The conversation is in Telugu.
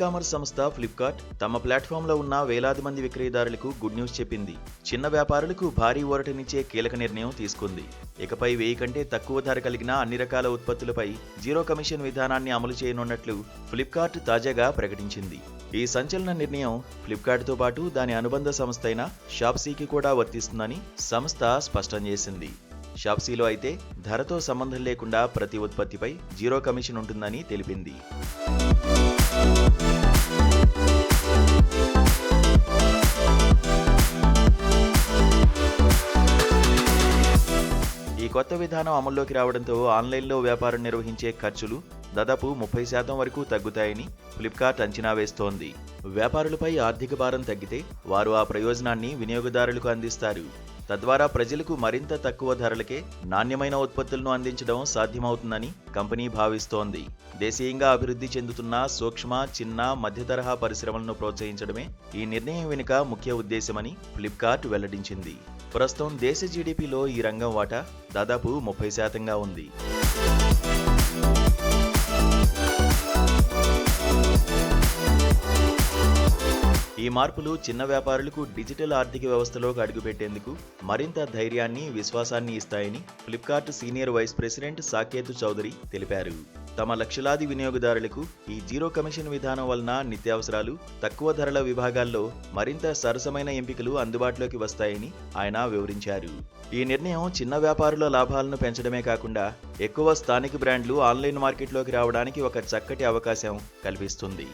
కామర్స్ సంస్థ ఫ్లిప్కార్ట్ తమ ప్లాట్ఫామ్లో ఉన్న వేలాది మంది విక్రయదారులకు గుడ్ న్యూస్ చెప్పింది. చిన్న వ్యాపారులకు భారీ ఊరటనిచ్చే కీలక నిర్ణయం తీసుకుంది. ఇకపై వెయ్యి కంటే తక్కువ ధర కలిగిన అన్ని రకాల ఉత్పత్తులపై జీరో కమిషన్ విధానాన్ని అమలు చేయనున్నట్లు ఫ్లిప్కార్ట్ తాజాగా ప్రకటించింది. ఈ సంచలన నిర్ణయం ఫ్లిప్కార్ట్తో పాటు దాని అనుబంధ సంస్థ అయిన షాప్సీకి కూడా వర్తిస్తుందని సంస్థ స్పష్టం చేసింది. షాప్సీలో అయితే ధరతో సంబంధం లేకుండా ప్రతి ఉత్పత్తిపై జీరో కమిషన్ ఉంటుందని తెలిపింది. కొత్త విధానం అమల్లోకి రావడంతో ఆన్లైన్లో వ్యాపారం నిర్వహించే ఖర్చులు దాదాపు ముప్పై శాతం వరకు తగ్గుతాయని ఫ్లిప్కార్ట్ అంచనా వేస్తోంది. వ్యాపారులపై ఆర్థిక భారం తగ్గితే వారు ఆ ప్రయోజనాన్ని వినియోగదారులకు అందిస్తారు. తద్వారా ప్రజలకు మరింత తక్కువ ధరలకే నాణ్యమైన ఉత్పత్తులను అందించడం సాధ్యమవుతుందని కంపెనీ భావిస్తోంది. దేశీయంగా అభివృద్ధి చెందుతున్న సూక్ష్మ చిన్న మధ్య తరహా పరిశ్రమలను ప్రోత్సహించడమే ఈ నిర్ణయం వెనుక ముఖ్య ఉద్దేశమని ఫ్లిప్కార్ట్ వెల్లడించింది. ప్రస్తుతం దేశ జీడిపిలో ఈ రంగం వాటా దాదాపు ముప్పై శాతంగా ఉంది. ఈ మార్పులు చిన్న వ్యాపారులకు డిజిటల్ ఆర్థిక వ్యవస్థలోకి అడుగుపెట్టేందుకు మరింత ధైర్యాన్ని విశ్వాసాన్ని ఇస్తాయని Flipkart senior vice president Saketh Chowdary తెలిపారు. తమ లక్షలాది వినియోగదారులకు ఈ జీరో కమిషన్ విధానం వలన నిత్యావసరాలు తక్కువ ధరల విభాగాల్లో మరింత సరసమైన ఎంపికలు అందుబాటులోకి వస్తాయని ఆయన వివరించారు. ఈ నిర్ణయం చిన్న వ్యాపారుల లాభాలను పెంచడమే కాకుండా ఎక్కువ స్థానిక బ్రాండ్లు ఆన్లైన్ మార్కెట్లోకి రావడానికి ఒక చక్కటి అవకాశం కల్పిస్తుంది.